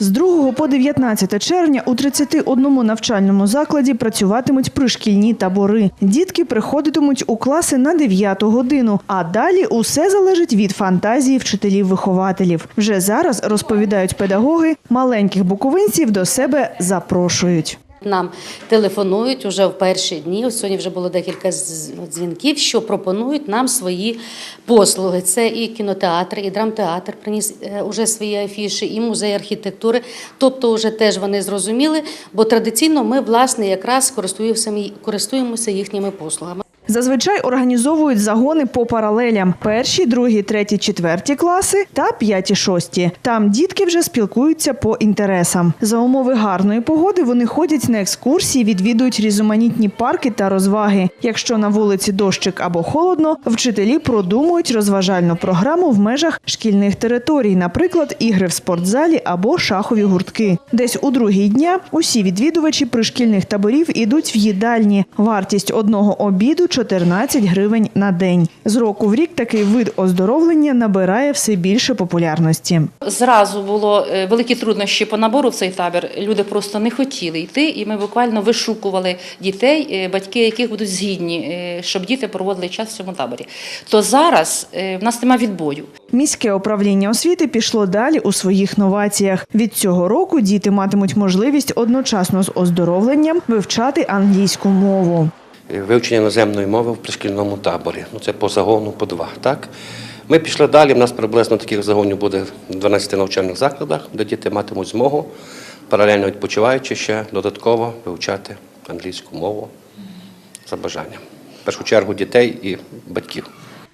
З 2 по 19 червня у 31 навчальному закладі працюватимуть пришкільні табори. Дітки приходитимуть у класи на 9 годину, а далі усе залежить від фантазії вчителів-вихователів. Вже зараз розповідають педагоги, маленьких буковинців до себе запрошують. Нам телефонують уже в перші дні. Сьогодні вже було декілька дзвінків, що пропонують нам свої послуги. Це і кінотеатр, і драмтеатр приніс е, уже свої афіші, і музей архітектури. Тобто, вже теж вони зрозуміли, бо традиційно ми власне якраз користуємося їхніми послугами. Зазвичай організовують загони по паралелям: перші, другі, треті, четверті класи та п'яті, шості. Там дітки вже спілкуються по інтересам. За умови гарної погоди вони ходять на екскурсії, відвідують різноманітні парки та розваги. Якщо на вулиці дощик або холодно, вчителі продумують розважальну програму в межах шкільних територій, наприклад, ігри в спортзалі або шахові гуртки. Десь у другій дня усі відвідувачі пришкільних таборів ідуть в їдальні. Вартість одного обіду 14 гривень на день. З року в рік такий вид оздоровлення набирає все більше популярності. Зразу було е, великі труднощі по набору в цей табір. Люди просто не хотіли йти, і ми буквально вишукували дітей, е, батьки яких будуть згідні, е, щоб діти проводили час в цьому таборі. То зараз в нас немає відбою. Міське управління освіти пішло далі у своїх новаціях. Від цього року діти матимуть можливість одночасно з оздоровленням вивчати англійську мову. Вивчення іноземної мови в пришкільному таборі. Ну, це по загону по два. Так? Ми пішли далі. У нас приблизно таких загонів буде в 12 навчальних закладах, де діти матимуть змогу, паралельно відпочиваючи ще додатково вивчати англійську мову за бажанням. В першу чергу дітей і батьків.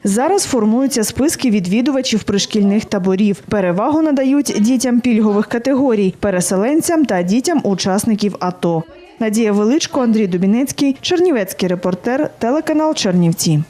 Зараз формуються списки відвідувачів пришкільних таборів. Перевагу надають дітям пільгових категорій, переселенцям та дітям учасників АТО. Надія Величко, Андрій Дубінецький, Чернівецький репортер, телеканал Чернівці.